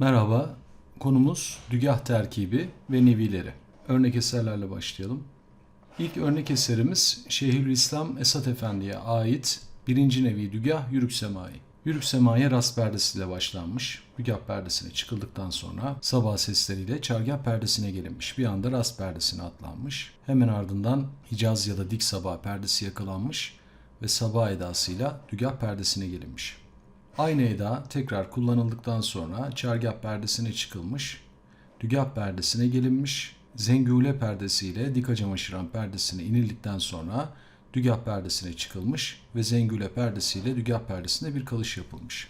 Merhaba, konumuz dügah terkibi ve nevileri. Örnek eserlerle başlayalım. İlk örnek eserimiz Şeyhülislam Esat Efendi'ye ait birinci nevi dügah Yürük Semai. Yürük Semai'ye rast perdesiyle başlanmış. Dügah perdesine çıkıldıktan sonra sabah sesleriyle çargah perdesine gelinmiş. Bir anda rast perdesine atlanmış. Hemen ardından Hicaz ya da dik sabah perdesi yakalanmış ve sabah edasıyla dügah perdesine gelinmiş. Aynı eda tekrar kullanıldıktan sonra çargah perdesine çıkılmış, dügah perdesine gelinmiş, zengule perdesiyle dik acamaşıran perdesine inildikten sonra dügah perdesine çıkılmış ve zengule perdesiyle dügah perdesinde bir kalış yapılmış.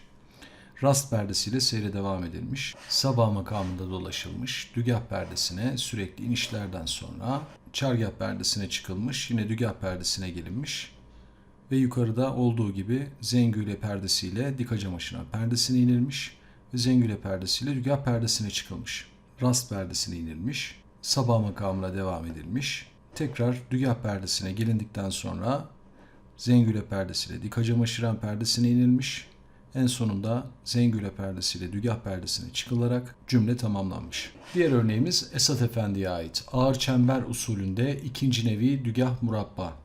Rast perdesiyle seyre devam edilmiş, sabah makamında dolaşılmış, dügah perdesine sürekli inişlerden sonra çargah perdesine çıkılmış, yine dügah perdesine gelinmiş, ve yukarıda olduğu gibi zengüle perdesiyle dik acamaşına perdesine inilmiş ve zengüle perdesiyle rüzgar perdesine çıkılmış. Rast perdesine inilmiş, sabah makamına devam edilmiş. Tekrar dügah perdesine gelindikten sonra zengüle perdesiyle dik acamaşıran perdesine inilmiş. En sonunda zengüle perdesiyle dügah perdesine çıkılarak cümle tamamlanmış. Diğer örneğimiz Esat Efendi'ye ait. Ağır çember usulünde ikinci nevi dügah murabba.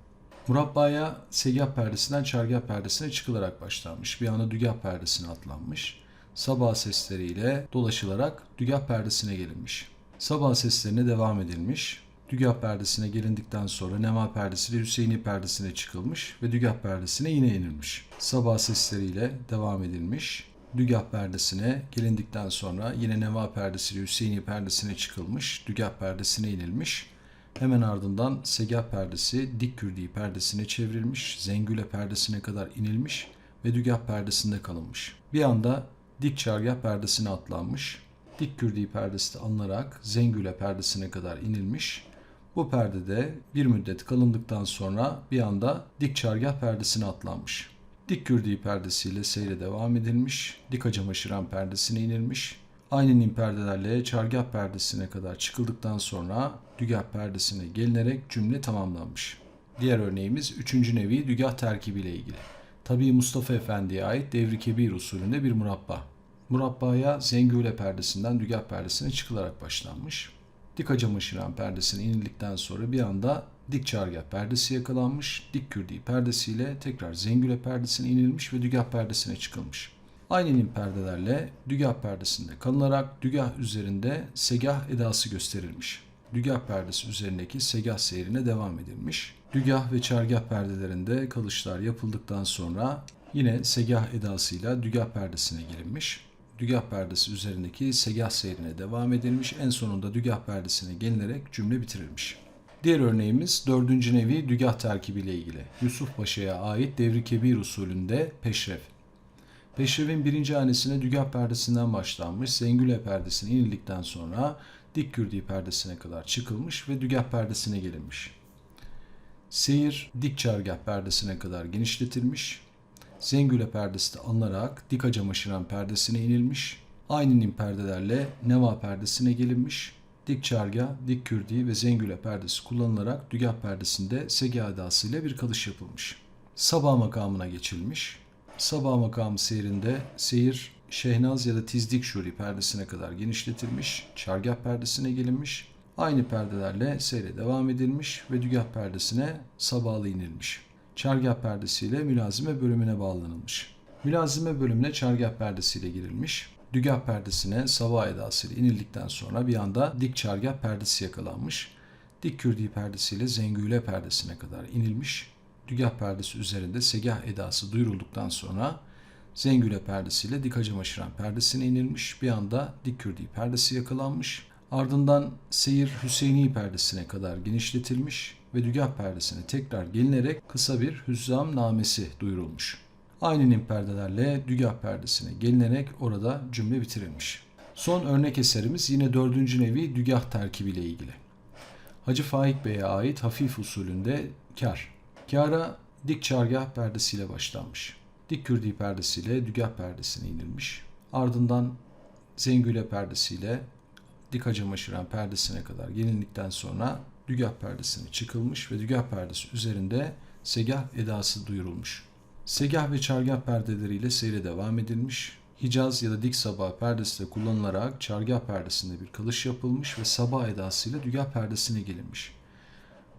Murabbaya segah perdesinden çargah perdesine çıkılarak başlanmış. Bir anda dügah perdesine atlanmış. Sabah sesleriyle dolaşılarak dügah perdesine gelinmiş. Sabah seslerine devam edilmiş. Dügah perdesine gelindikten sonra Nema perdesiyle Hüseyini perdesine çıkılmış ve dügah perdesine yine inilmiş. Sabah sesleriyle devam edilmiş. Dügah perdesine gelindikten sonra yine Nema perdesiyle Hüseyini perdesine çıkılmış. Dügah perdesine inilmiş. Hemen ardından segah perdesi dik kürdiği perdesine çevrilmiş, zengüle perdesine kadar inilmiş ve dügah perdesinde kalınmış. Bir anda dik çargah perdesine atlanmış, dik kürdiği perdesi de alınarak zengüle perdesine kadar inilmiş. Bu perdede bir müddet kalındıktan sonra bir anda dik çargah perdesine atlanmış. Dik kürdiği perdesiyle seyre devam edilmiş, dik acamaşıran perdesine inilmiş, Aynı nim perdelerle çargah perdesine kadar çıkıldıktan sonra dügah perdesine gelinerek cümle tamamlanmış. Diğer örneğimiz 3. nevi dügah terkibiyle ilgili. Tabi Mustafa Efendi'ye ait devri kebir usulünde bir murabba. Murabbaya zengüle perdesinden dügah perdesine çıkılarak başlanmış. Dik acamaşıran perdesine inildikten sonra bir anda dik çargah perdesi yakalanmış, dik kürdiği perdesiyle tekrar zengüle perdesine inilmiş ve dügah perdesine çıkılmış. Aynı nim perdelerle dügah perdesinde kalınarak dügah üzerinde segah edası gösterilmiş. Dügah perdesi üzerindeki segah seyrine devam edilmiş. Dügah ve çargah perdelerinde kalışlar yapıldıktan sonra yine segah edasıyla dügah perdesine girilmiş. Dügah perdesi üzerindeki segah seyrine devam edilmiş. En sonunda dügah perdesine gelinerek cümle bitirilmiş. Diğer örneğimiz dördüncü nevi dügah terkibiyle ilgili. Yusuf Paşa'ya ait devri kebir usulünde peşref. Peşrevin birinci hanesine dügah perdesinden başlanmış, zengüle perdesine inildikten sonra dik kürdiği perdesine kadar çıkılmış ve dügah perdesine gelinmiş. Seyir dik çargah perdesine kadar genişletilmiş, zengüle perdesi de alınarak dik acamaşıran perdesine inilmiş, aynı nim perdelerle neva perdesine gelinmiş, dik çargah, dik kürdi ve zengüle perdesi kullanılarak dügah perdesinde segah edasıyla bir kalış yapılmış. Sabah makamına geçilmiş, Sabah makamı seyrinde seyir Şehnaz ya da Tizdik Şuri perdesine kadar genişletilmiş, çargah perdesine gelinmiş, aynı perdelerle seyre devam edilmiş ve dügah perdesine sabahlı inilmiş. Çargah perdesiyle mülazime bölümüne bağlanılmış. Mülazime bölümüne çargah perdesiyle girilmiş. Dügah perdesine sabah edasıyla inildikten sonra bir anda dik çargah perdesi yakalanmış. Dik kürdi perdesiyle zengüle perdesine kadar inilmiş dügah perdesi üzerinde segah edası duyurulduktan sonra zengüle perdesiyle dik hacamaşıran perdesine inilmiş. Bir anda dik kürdi perdesi yakalanmış. Ardından seyir Hüseyini perdesine kadar genişletilmiş ve dügah perdesine tekrar gelinerek kısa bir hüzzam namesi duyurulmuş. Aynı nim perdelerle dügah perdesine gelinerek orada cümle bitirilmiş. Son örnek eserimiz yine dördüncü nevi dügah terkibiyle ilgili. Hacı Faik Bey'e ait hafif usulünde kar. Kâra dik çargah perdesiyle başlanmış. Dik kürdi perdesiyle dügah perdesine inilmiş. Ardından zengüle perdesiyle dik hacamaşıran perdesine kadar gelindikten sonra dügah perdesine çıkılmış ve dügah perdesi üzerinde segah edası duyurulmuş. Segah ve çargah perdeleriyle seyre devam edilmiş. Hicaz ya da dik sabah perdesi de kullanılarak çargah perdesinde bir kalış yapılmış ve sabah edasıyla dügah perdesine gelinmiş.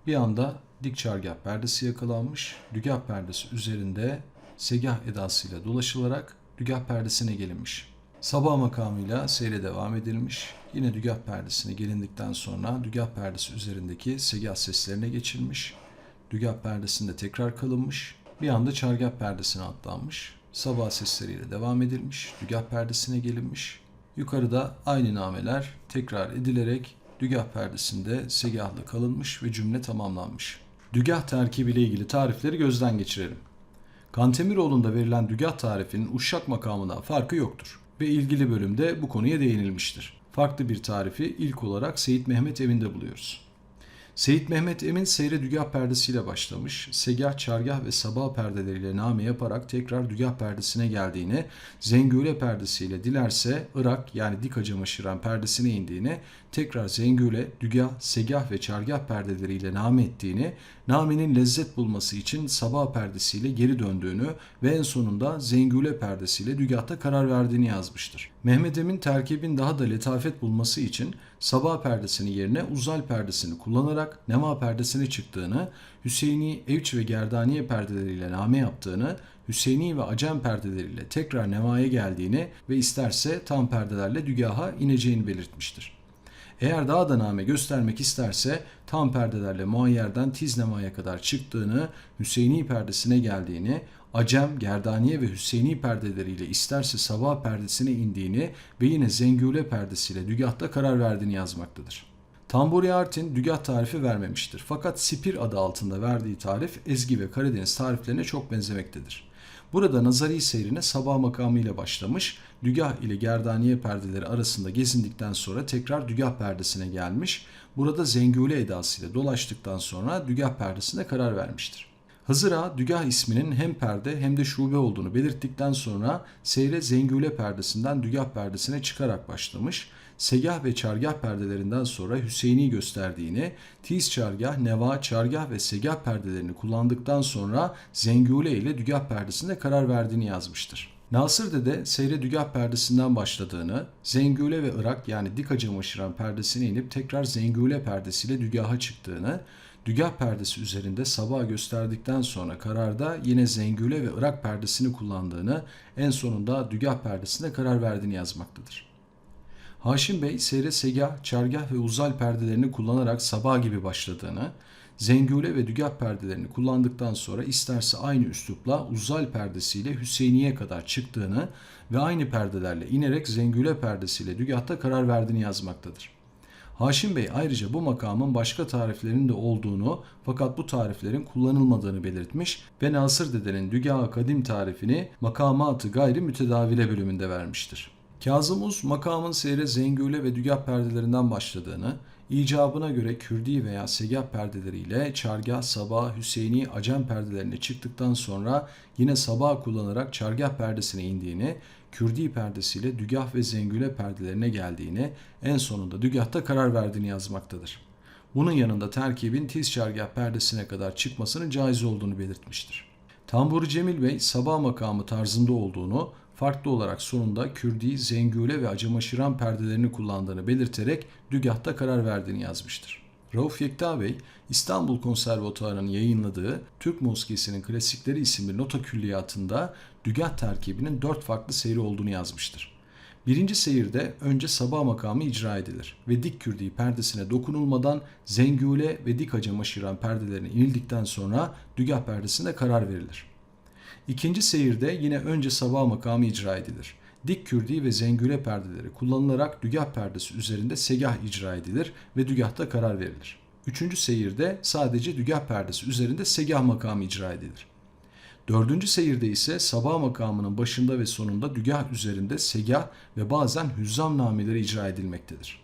Bir anda dik çargah perdesi yakalanmış, dügah perdesi üzerinde segah edasıyla dolaşılarak dügah perdesine gelinmiş. Sabah makamıyla seyre devam edilmiş. Yine dügah perdesine gelindikten sonra dügah perdesi üzerindeki segah seslerine geçilmiş. Dügah perdesinde tekrar kalınmış. Bir anda çargah perdesine atlanmış. Sabah sesleriyle devam edilmiş. Dügah perdesine gelinmiş. Yukarıda aynı nameler tekrar edilerek dügah perdesinde segahla kalınmış ve cümle tamamlanmış. Dügah terkibiyle ilgili tarifleri gözden geçirelim. Kantemiroğlu'nda verilen dügah tarifinin uşak makamından farkı yoktur ve ilgili bölümde bu konuya değinilmiştir. Farklı bir tarifi ilk olarak Seyit Mehmet Emin'de buluyoruz. Seyit Mehmet Emin seyre dügah perdesiyle başlamış, segah, çargah ve sabah perdeleriyle name yaparak tekrar dügah perdesine geldiğini, zengüle perdesiyle dilerse Irak yani dik acamaşıran perdesine indiğini, tekrar zengüle, dügah, segah ve çargah perdeleriyle name ettiğini, namenin lezzet bulması için sabah perdesiyle geri döndüğünü ve en sonunda zengüle perdesiyle dügahta karar verdiğini yazmıştır. Mehmet Emin terkibin daha da letafet bulması için sabah perdesinin yerine uzal perdesini kullanarak nema perdesine çıktığını, Hüseyini, Evç ve Gerdaniye perdeleriyle name yaptığını, Hüseyini ve Acem perdeleriyle tekrar nemaya geldiğini ve isterse tam perdelerle dügaha ineceğini belirtmiştir. Eğer daha da name göstermek isterse tam perdelerle muayyerden tiz nemaya kadar çıktığını, Hüseyini perdesine geldiğini, Acem, Gerdaniye ve Hüseyini perdeleriyle isterse sabah perdesine indiğini ve yine Zengüle perdesiyle dügahta karar verdiğini yazmaktadır. Tamburi Artin dügah tarifi vermemiştir. Fakat Sipir adı altında verdiği tarif Ezgi ve Karadeniz tariflerine çok benzemektedir. Burada nazari seyrine sabah makamıyla başlamış, dügah ile gerdaniye perdeleri arasında gezindikten sonra tekrar dügah perdesine gelmiş, burada zengüle edasıyla dolaştıktan sonra dügah perdesine karar vermiştir. Hızıra dügah isminin hem perde hem de şube olduğunu belirttikten sonra seyre zengüle perdesinden dügah perdesine çıkarak başlamış, segah ve çargah perdelerinden sonra Hüseyin'i gösterdiğini, tiz çargah, neva, çargah ve segah perdelerini kullandıktan sonra zengüle ile dügah perdesinde karar verdiğini yazmıştır. Nasır Dede seyre dügah perdesinden başladığını, Zengüle ve Irak yani dik acamaşıran perdesine inip tekrar Zengüle perdesiyle dügaha çıktığını, dügah perdesi üzerinde sabah gösterdikten sonra kararda yine Zengüle ve Irak perdesini kullandığını, en sonunda dügah perdesinde karar verdiğini yazmaktadır. Haşim Bey seyre segah, çargah ve uzal perdelerini kullanarak sabah gibi başladığını, zengüle ve dügah perdelerini kullandıktan sonra isterse aynı üslupla uzal perdesiyle Hüseyiniye kadar çıktığını ve aynı perdelerle inerek zengüle perdesiyle dügahta karar verdiğini yazmaktadır. Haşim Bey ayrıca bu makamın başka tariflerinin de olduğunu fakat bu tariflerin kullanılmadığını belirtmiş ve Nasır Dede'nin Dügah Kadim tarifini makamatı gayri mütedavile bölümünde vermiştir. Kazım Uz makamın seyre zengüle ve dügah perdelerinden başladığını, icabına göre Kürdi veya segah perdeleriyle çargah, sabah, Hüseyini, Acem perdelerine çıktıktan sonra yine sabah kullanarak çargah perdesine indiğini, Kürdi perdesiyle dügah ve zengüle perdelerine geldiğini, en sonunda dügahta karar verdiğini yazmaktadır. Bunun yanında terkibin tiz çargah perdesine kadar çıkmasının caiz olduğunu belirtmiştir. Tamburi Cemil Bey sabah makamı tarzında olduğunu, farklı olarak sonunda Kürdi, Zengüle ve Acamaşiran perdelerini kullandığını belirterek dügahta karar verdiğini yazmıştır. Rauf Yekta Bey, İstanbul Konservatuarı'nın yayınladığı Türk Musikisi'nin Klasikleri isimli nota külliyatında dügah terkibinin dört farklı seyri olduğunu yazmıştır. Birinci seyirde önce sabah makamı icra edilir ve dik kürdi perdesine dokunulmadan zengüle ve dik acamaşiran perdelerine inildikten sonra dügah perdesine karar verilir. İkinci seyirde yine önce sabah makamı icra edilir. Dik kürdi ve zengüle perdeleri kullanılarak dügah perdesi üzerinde segah icra edilir ve dügahta karar verilir. Üçüncü seyirde sadece dügah perdesi üzerinde segah makamı icra edilir. Dördüncü seyirde ise sabah makamının başında ve sonunda dügah üzerinde segah ve bazen hüzzam nameleri icra edilmektedir.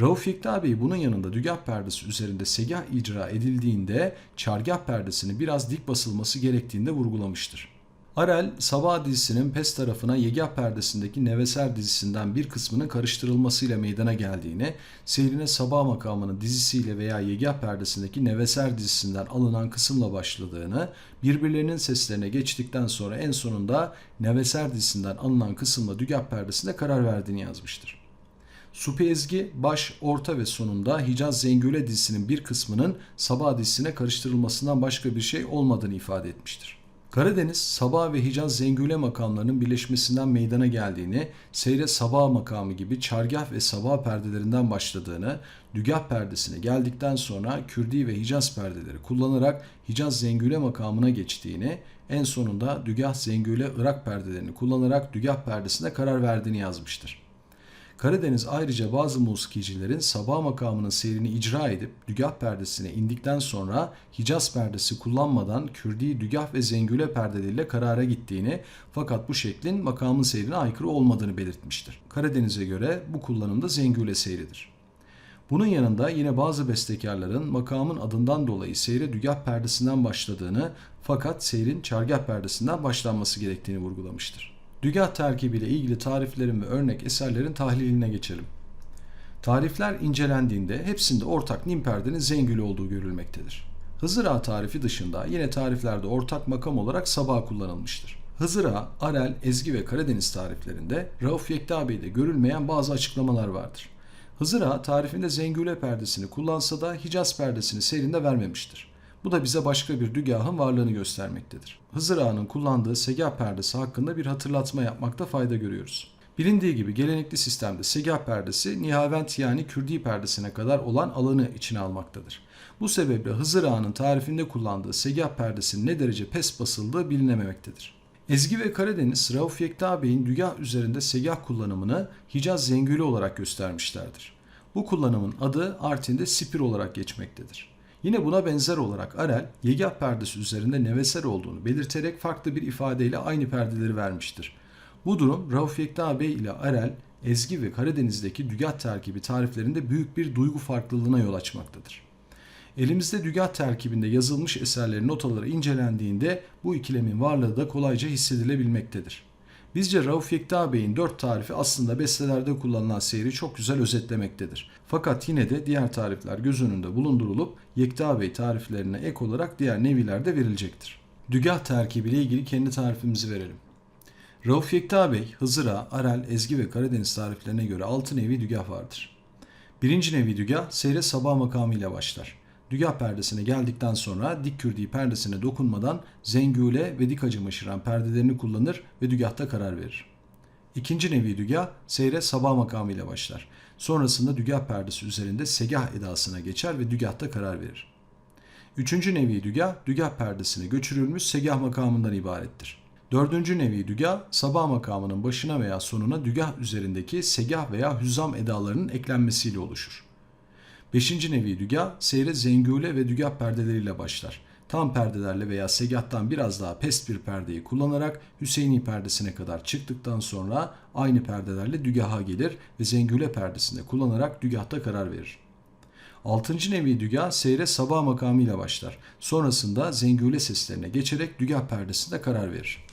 Rauf Yekta Bey bunun yanında dügah perdesi üzerinde segah icra edildiğinde çargah perdesini biraz dik basılması gerektiğinde vurgulamıştır. Arel, Sabah dizisinin pes tarafına Yegah perdesindeki Neveser dizisinden bir kısmının karıştırılmasıyla meydana geldiğini, seyrine Sabah makamının dizisiyle veya Yegah perdesindeki Neveser dizisinden alınan kısımla başladığını, birbirlerinin seslerine geçtikten sonra en sonunda Neveser dizisinden alınan kısımla Dügah perdesinde karar verdiğini yazmıştır. Supi Ezgi baş, orta ve sonunda Hicaz Zengüle dizisinin bir kısmının Sabah dizisine karıştırılmasından başka bir şey olmadığını ifade etmiştir. Karadeniz, Sabah ve Hicaz Zengüle makamlarının birleşmesinden meydana geldiğini, Seyre Sabah makamı gibi Çargah ve Sabah perdelerinden başladığını, Dügah perdesine geldikten sonra Kürdi ve Hicaz perdeleri kullanarak Hicaz Zengüle makamına geçtiğini, en sonunda Dügah Zengüle Irak perdelerini kullanarak Dügah perdesine karar verdiğini yazmıştır. Karadeniz ayrıca bazı musikicilerin sabah makamının seyrini icra edip dügah perdesine indikten sonra Hicaz perdesi kullanmadan Kürdi dügah ve zengüle perdeleriyle karara gittiğini fakat bu şeklin makamın seyrine aykırı olmadığını belirtmiştir. Karadeniz'e göre bu kullanımda zengüle seyridir. Bunun yanında yine bazı bestekarların makamın adından dolayı seyre dügah perdesinden başladığını fakat seyrin çargah perdesinden başlanması gerektiğini vurgulamıştır. Dügah terkibiyle ilgili tariflerin ve örnek eserlerin tahliline geçelim. Tarifler incelendiğinde hepsinde ortak nim perdenin zengülü olduğu görülmektedir. Hızır Ağa tarifi dışında yine tariflerde ortak makam olarak sabah kullanılmıştır. Hızır Ağa, Arel, Ezgi ve Karadeniz tariflerinde Rauf Yekta Bey'de görülmeyen bazı açıklamalar vardır. Hızır Ağa tarifinde zengüle perdesini kullansa da Hicaz perdesini serinde vermemiştir. Bu da bize başka bir dügahın varlığını göstermektedir. Hızır Ağa'nın kullandığı segah perdesi hakkında bir hatırlatma yapmakta fayda görüyoruz. Bilindiği gibi gelenekli sistemde segah perdesi nihavent yani kürdi perdesine kadar olan alanı içine almaktadır. Bu sebeple Hızır Ağa'nın tarifinde kullandığı segah perdesinin ne derece pes basıldığı bilinememektedir. Ezgi ve Karadeniz, Rauf Yekta Bey'in dügah üzerinde segah kullanımını Hicaz zengülü olarak göstermişlerdir. Bu kullanımın adı Artin'de sipir olarak geçmektedir. Yine buna benzer olarak Arel, yegah perdesi üzerinde neveser olduğunu belirterek farklı bir ifadeyle aynı perdeleri vermiştir. Bu durum Rauf Yekta Bey ile Arel, Ezgi ve Karadeniz'deki dügah terkibi tariflerinde büyük bir duygu farklılığına yol açmaktadır. Elimizde dügah terkibinde yazılmış eserlerin notaları incelendiğinde bu ikilemin varlığı da kolayca hissedilebilmektedir. Bizce Rauf Yekta Bey'in dört tarifi aslında bestelerde kullanılan seyri çok güzel özetlemektedir. Fakat yine de diğer tarifler göz önünde bulundurulup Yekta Bey tariflerine ek olarak diğer nevilerde verilecektir. Dügah terkibiyle ilgili kendi tarifimizi verelim. Rauf Yekta Bey, Hızıra, Arel, Ezgi ve Karadeniz tariflerine göre 6 nevi dügah vardır. Birinci nevi dügah seyre sabah makamı ile başlar. Dügah perdesine geldikten sonra dik kürdiği perdesine dokunmadan zengüle ve dik hacım aşıran perdelerini kullanır ve dügahta karar verir. İkinci nevi dügah seyre sabah makamı ile başlar. Sonrasında dügah perdesi üzerinde segah edasına geçer ve dügahta karar verir. Üçüncü nevi dügah, dügah perdesine göçürülmüş segah makamından ibarettir. Dördüncü nevi dügah, sabah makamının başına veya sonuna dügah üzerindeki segah veya hüzam edalarının eklenmesiyle oluşur. Beşinci nevi dügah, seyre zengüle ve dügah perdeleriyle başlar. Tam perdelerle veya segahtan biraz daha pest bir perdeyi kullanarak Hüseyini perdesine kadar çıktıktan sonra aynı perdelerle dügaha gelir ve zengüle perdesinde kullanarak dügahta karar verir. Altıncı nevi dügah seyre sabah makamıyla başlar. Sonrasında zengüle seslerine geçerek dügah perdesinde karar verir.